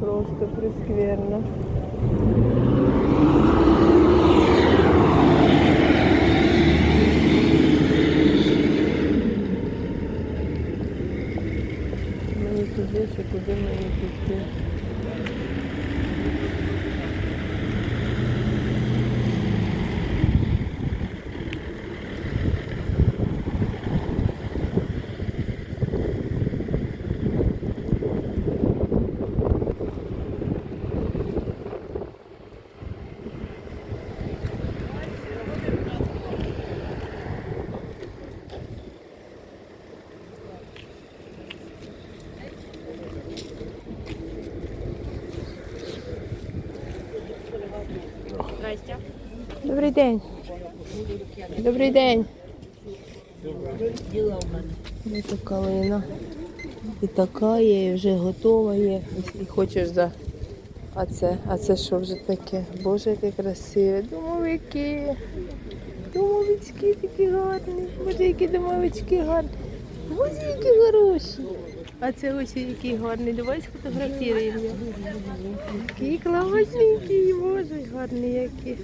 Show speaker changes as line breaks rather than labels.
Просто прискверно. Мені туди, чи куди мені піти? Добрий день. Добрий день. Ось така калина. І така є, і вже готова є. І хочеш за. А це, а це що вже таке? Боже, яке красиве. Домовики. Домовички такі гарні. Боже, які домовички гарні. Боже, які хороші. А це ось який гарний. Давай сфотографіруємо. Які класненькі, боже, гарні які.